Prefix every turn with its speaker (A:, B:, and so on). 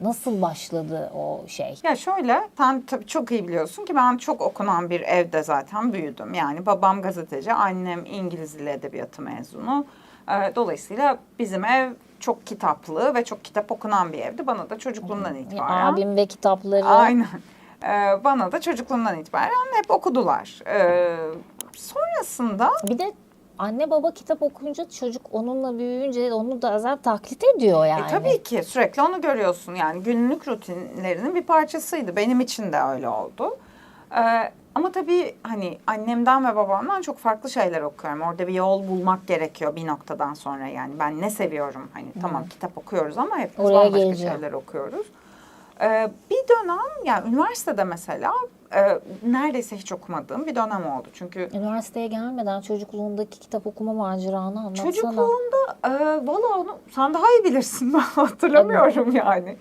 A: Nasıl başladı o şey?
B: Ya şöyle, sen tabii çok iyi biliyorsun ki ben çok okunan bir evde zaten büyüdüm. Yani babam gazeteci, annem İngiliz Dili Edebiyatı mezunu. Ee, Dolayısıyla bizim ev çok kitaplı ve çok kitap okunan bir evdi. Bana da çocukluğumdan itibaren.
A: Abim ve kitapları.
B: Aynen. Ee, Bana da çocukluğumdan itibaren hep okudular. Ee, Sonrasında
A: Bir de anne baba kitap okuyunca çocuk onunla büyüyünce onu da zaten taklit ediyor yani.
B: E, tabii ki sürekli onu görüyorsun. Yani günlük rutinlerinin bir parçasıydı. Benim için de öyle oldu. Ee, ama tabii hani annemden ve babamdan çok farklı şeyler okuyorum. Orada bir yol bulmak gerekiyor bir noktadan sonra. Yani ben ne seviyorum? Hani tamam kitap okuyoruz ama
A: Oraya
B: bambaşka
A: geleceğim.
B: şeyler okuyoruz. Ee, bir dönem yani üniversitede mesela e, neredeyse hiç okumadığım bir dönem oldu. Çünkü
A: Üniversiteye gelmeden çocukluğundaki kitap okuma maceranı anlatsana.
B: Çocukluğumda e, valla onu sen daha iyi bilirsin ben hatırlamıyorum yani.